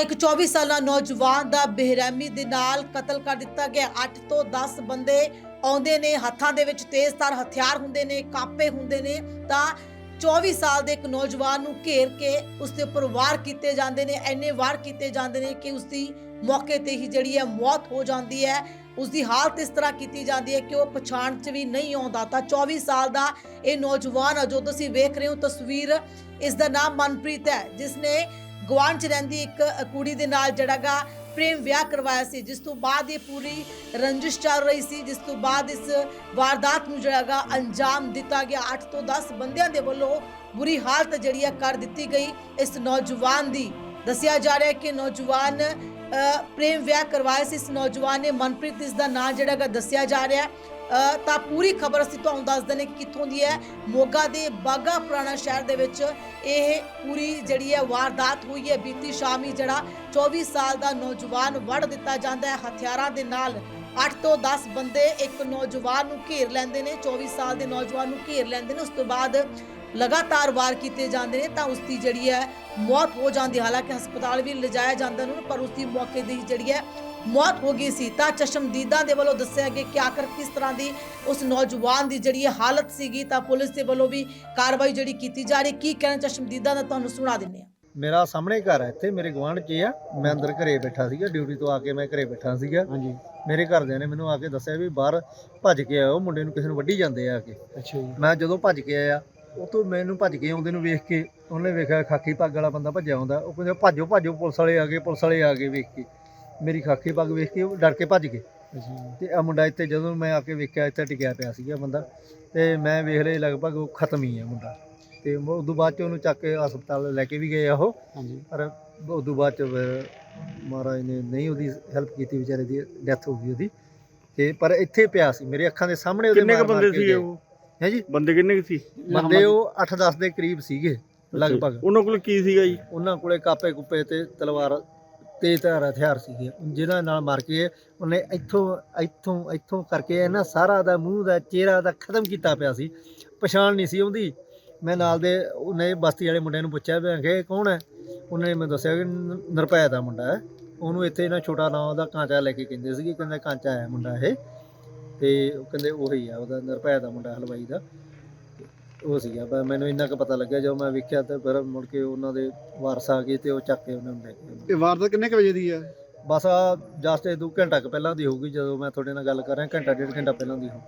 ਇੱਕ 24 ਸਾਲਾ ਨੌਜਵਾਨ ਦਾ ਬੇਰਹਿਮੀ ਦੇ ਨਾਲ ਕਤਲ ਕਰ ਦਿੱਤਾ ਗਿਆ। 8 ਤੋਂ 10 ਬੰਦੇ ਆਉਂਦੇ ਨੇ, ਹੱਥਾਂ ਦੇ ਵਿੱਚ ਤੇਜ਼ਧਾਰ ਹਥਿਆਰ ਹੁੰਦੇ ਨੇ, ਕਾਪੇ ਹੁੰਦੇ ਨੇ। ਤਾਂ 24 ਸਾਲ ਦੇ ਇੱਕ ਨੌਜਵਾਨ ਨੂੰ ਘੇਰ ਕੇ ਉਸ ਦੇ ਉੱਪਰ ਵਾਰ ਕੀਤੇ ਜਾਂਦੇ ਨੇ ਐਨੇ ਵਾਰ ਕੀਤੇ ਜਾਂਦੇ ਨੇ ਕਿ ਉਸ ਦੀ ਮੌਕੇ ਤੇ ਹੀ ਜਿਹੜੀ ਹੈ ਮੌਤ ਹੋ ਜਾਂਦੀ ਹੈ। ਉਸ ਦੀ ਹਾਲਤ ਇਸ ਤਰ੍ਹਾਂ ਕੀਤੀ ਜਾਂਦੀ ਹੈ ਕਿ ਉਹ ਪਛਾਣ 'ਚ ਵੀ ਨਹੀਂ ਆਉਂਦਾ। ਤਾਂ 24 ਸਾਲ ਦਾ ਇਹ ਨੌਜਵਾਨ ਜੋ ਤੁਸੀਂ ਵੇਖ ਰਹੇ ਹੋ ਤਸਵੀਰ, ਇਸ ਦਾ ਨਾਮ ਮਨਪ੍ਰੀਤ ਹੈ, ਜਿਸ ਨੇ ਗਵਾਂਢ 'ਚ ਰਹਿੰਦੀ ਇੱਕ ਕੁੜੀ ਦੇ ਨਾਲ ਜਿਹੜਾਗਾ ਪ੍ਰੇਮ ਵਿਆਹ ਕਰਵਾਇਆ ਸੀ, ਜਿਸ ਤੋਂ ਬਾਅਦ ਇਹ ਪੂਰੀ ਰੰਜਿਸ਼ ਚੱਲ ਰਹੀ ਸੀ, ਜਿਸ ਤੋਂ ਬਾਅਦ ਇਸ ਵਾਰਦਾਤ ਨੂੰ ਜਿਹੜਾਗਾ ਅੰਜਾਮ ਦਿੱਤਾ ਗਿਆ। 8 ਤੋਂ 10 ਬੰਦਿਆਂ ਦੇ ਵੱਲੋਂ ਬੁਰੀ ਹਾਲਤ ਜਿਹੜੀ ਆ ਕਰ ਦਿੱਤੀ ਗਈ ਇਸ ਨੌਜਵਾਨ ਦੀ। ਦੱਸਿਆ ਜਾ ਰਿਹਾ ਹੈ ਕਿ ਨੌਜਵਾਨ ਪ੍ਰੇਮ ਵਿਆਹ ਕਰਵਾਇਆ ਸੀ ਇਸ ਨੌਜਵਾਨ ਨੇ। ਮਨਪ੍ਰੀਤ ਇਸ ਦਾ ਨਾਂ ਹੈਗਾ ਦੱਸਿਆ ਜਾ ਰਿਹਾ ਹੈ। ਤਾਂ ਪੂਰੀ ਖਬਰ ਅਸੀਂ ਤੁਹਾਨੂੰ ਦੱਸ ਦਿੰਦੇ ਕਿ ਕਿੱਥੋਂ ਦੀ ਹੈ। ਮੋਗਾ ਦੇ ਬਾਗਾ ਪੁਰਾਣਾ ਸ਼ਹਿਰ ਦੇ ਵਿੱਚ ਇਹ ਪੂਰੀ ਜਿਹੜੀ ਹੈ ਵਾਰਦਾਤ ਹੋਈ ਹੈ। ਬੀਤੀ ਸ਼ਾਮੀ ਜਿਹੜਾ 24 ਸਾਲ ਦਾ ਨੌਜਵਾਨ ਵੜ ਦਿੱਤਾ ਜਾਂਦਾ ਹੈ। ਹਥਿਆਰਾਂ ਦੇ ਨਾਲ 8 ਤੋਂ 10 ਬੰਦੇ ਇੱਕ ਨੌਜਵਾਨ ਨੂੰ ਘੇਰ ਲੈਂਦੇ ਨੇ। 24 ਸਾਲ ਦੇ ਨੌਜਵਾਨ ਨੂੰ ਘੇਰ ਲੈਂਦੇ ਨੇ। ਉਸ ਤੋਂ ਬਾਅਦ ਲਗਾਤਾਰ ਵਾਰ ਕੀਤੇ ਜਾਂਦੇ ਨੇ ਤਾਂ ਉਸ ਦੀ ਜਿਹੜੀ ਹੈ ਮੌਤ ਹੋ ਜਾਂਦੀ ਹੈ। ਹਾਲਾਂਕਿ ਹਸਪਤਾਲ ਵੀ ਲਿਜਾਇਆ ਜਾਂਦਾ ਉਹਨੂੰ ਪਰ ਉਸ ਦੀ ਮੌਕੇ ਦੀ ਜਿਹੜੀ ਹੈ ਮੌਤ ਹੋ ਗਈ ਸੀ। ਤਾਂ ਚਸ਼ਮਦੀਦਾਂ ਦੇ ਵੱਲੋਂ ਦੱਸਿਆ ਗਿਆ ਕਿ ਆਖਰ ਕਿਸ ਤਰ੍ਹਾਂ ਦੀ ਉਸ ਨੌਜਵਾਨ ਦੀ ਜਿਹੜੀ ਹਾਲਤ ਸੀਗੀ ਤਾਂ ਪੁਲਿਸ ਦੇ ਵੱਲੋਂ ਵੀ ਕਾਰਵਾਈ ਜਿਹੜੀ ਕੀਤੀ ਜਾ ਰਹੀ ਕੀ ਕਹਿਣਾ ਚਸ਼ਮਦੀਦਾਂ ਦਾ ਤੁਹਾਨੂੰ ਸੁਣਾ ਦਿੰਦੇ ਹਾਂ। ਮੇਰਾ ਸਾਹਮਣੇ ਘਰ ਹੈ ਇੱਥੇ ਮੇਰੇ ਗਵਾਂਢ 'ਚ ਆ। ਮੈਂ ਅੰਦਰ ਘਰੇ ਬੈਠਾ ਸੀਗਾ ਡਿਊਟੀ ਤੋਂ ਆ ਕੇ ਮੈਂ ਘਰੇ ਬੈਠਾ ਸੀਗਾ। ਹਾਂਜੀ। ਮੇਰੇ ਘਰਦਿਆਂ ਨੇ ਮੈਨੂੰ ਆ ਕੇ ਦੱਸਿਆ ਵੀ ਬਾਹਰ ਭੱਜ ਕੇ ਆਇਆ ਉਹ ਮੁੰਡੇ ਨੂੰ ਕਿਸੇ ਨੂੰ ਵੱਢੀ ਜਾਂਦੇ ਆ ਆ ਕੇ। ਅੱਛਾ ਜੀ। ਮੈਂ ਜਦੋਂ ਭੱਜ ਕੇ ਆਇਆ ਉਹ ਤੋਂ ਮੈਨੂੰ ਭੱਜ ਕੇ ਆਉਂਦੇ ਨੂੰ ਵੇਖ ਕੇ। ਉਹਨੇ ਵੇਖਿਆ ਖਾਕੀ ਪੱਗ ਵਾਲਾ ਬੰਦਾ ਭੱਜਿਆ ਆਉਂਦਾ। ਉਹ ਕਹਿੰਦਾ ਭੱਜੋ ਭੱਜੋ ਪੁਲਿਸ ਵਾਲੇ ਆ ਗਏ ਪੁਲਿਸ ਵਾਲੇ ਆ ਗਏ ਵੇਖ ਕੇ। ਮੇਰੀ ਖਾਕੀ ਪੱਗ ਵੇਖ ਕੇ ਉਹ ਡਰ ਕੇ ਭੱਜ ਗਏ। ਤੇ ਆ ਮੁੰਡਾ ਇੱਥੇ ਜਦੋਂ ਮੈਂ ਆ ਕੇ ਵੇਖਿਆ ਇੱਥੇ ਟਿਕਿਆ ਪਿਆ ਸੀਗਾ ਬੰਦਾ। ਤੇ ਮੈਂ ਵੇਖ ਲਿਆ ਲਗਭਗ ਉਹ ਖਤਮ ਹੀ ਆ ਮੁੰਡਾ। ਤੇ ਉਹ ਉਦੋਂ ਬਾਅਦ ਚ ਉਹਨੂੰ ਚੱਕ ਕੇ ਹਸਪਤਾਲ ਲੈ ਕੇ ਵੀ ਗਏ ਆ ਉਹ। ਪਰ ਉਦੋਂ ਬਾਅਦ ਚ ਮਹਾਰਾਜ ਨੇ ਨਹੀਂ ਉਹਦੀ ਹੈਲਪ ਕੀਤੀ ਵਿਚਾਰੇ ਦੀ ਡੈਥ ਹੋ ਗਈ ਉਹਦੀ। ਤੇ ਪਰ ਇੱਥੇ ਪਿਆ ਸੀ ਮੇਰੇ ਅੱਖਾਂ ਦੇ ਸਾਹਮਣੇ ਉਹਦੇ ਕਿੰਨੇ ਕ ਬੰਦੇ ਸੀ। ਉਹ? ਹੈਂ ਜੀ? ਬੰਦੇ ਕਿੰਨੇ ਕੁ ਸੀ? ਬੰਦੇ ਉਹ 8-10 ਦੇ ਕਰੀਬ ਸੀਗੇ ਲਗਭਗ। ਉਹਨਾਂ ਕੋਲ ਕੀ ਸੀਗਾ ਜੀ? ਉਹਨਾਂ ਕੋਲੇ ਕਾਪੇ ਕੁੱਪੇ ਤੇ ਤਲਵਾਰ ਤੇਜ਼ ਧਾਰ ਹਥਿਆਰ ਸੀਗੇ। ਜਿਹਨਾਂ ਨਾਲ ਮਾਰ ਕੇ ਉਹਨੇ ਇੱਥੋਂ ਇੱਥੋਂ ਇੱਥੋਂ ਕਰਕੇ ਇਹਨਾਂ ਸਾਰਾ ਦਾ ਮੂੰਹ ਦਾ ਚਿਹਰਾ ਦਾ ਖਤਮ ਕੀਤਾ ਪਿਆ ਸੀ। ਪਛਾਣ ਨਹੀਂ ਸੀ ਆਉਂਦੀ ਮੈਂ ਨਾਲ ਦੇ ਉਹਨੇ ਬਸਤੀ ਵਾਲੇ ਮੁੰਡਿਆਂ ਨੂੰ ਪੁੱਛਿਆ ਵੀ ਇਹ ਕੌਣ ਹੈ? ਉਹਨੇ ਮੈਨੂੰ ਦੱਸਿਆ ਕਿ ਨ- ਨਿਰਭੈ ਦਾ ਮੁੰਡਾ ਹੈ। ਉਹਨੂੰ ਇੱਥੇ ਇਹਨਾਂ ਛੋਟਾ ਨਾਂ ਉਹਦਾ ਕਾਂਚਾ ਲੈ ਕੇ ਕਹਿੰਦੇ ਸੀਗੇ ਕਹਿੰਦੇ ਕਾਂਚਾ ਹੈ ਮੁੰਡਾ ਇਹ। ਤੇ ਉਹ ਕਹਿੰਦੇ ਉਹੀ ਆ ਉਹਦਾ ਨਿਰਭੈ ਦਾ ਮੁੰਡਾ ਹਲਵਾਈ ਦਾ। ਉਹ ਸੀਗਾ ਪਰ ਮੈਨੂੰ ਇੰਨਾ ਕੁ ਪਤਾ ਲੱਗਿਆ ਜਦੋਂ ਮੈਂ ਵੇਖਿਆ ਤੇ ਫਿਰ ਮੁੜ ਕੇ ਉਹਨਾਂ ਦੇ ਵਾਰਸ ਆ ਗਏ ਤੇ ਉਹ ਚੱਕ ਕੇ ਉਹਨਾਂ ਨੂੰ ਲੈ ਗਏ ਇਹ ਵਾਰਦਾਤ ਕਿੰਨੇ ਕੁ ਵਜੇ ਦੀ ਹੈ ਬਸ ਆ ਜਸਟ ਇਹ ਦੋ ਘੰਟਾ ਕੁ ਪਹਿਲਾਂ ਦੀ ਹੋਊਗੀ ਜਦੋਂ ਮੈਂ ਤੁਹਾਡੇ ਨਾਲ ਗੱਲ ਕਰ ਰਿਹਾ ਘੰਟਾ ਡੇਢ ਘੰਟਾ ਪਹਿਲਾਂ ਦੀ ਹੋਊ।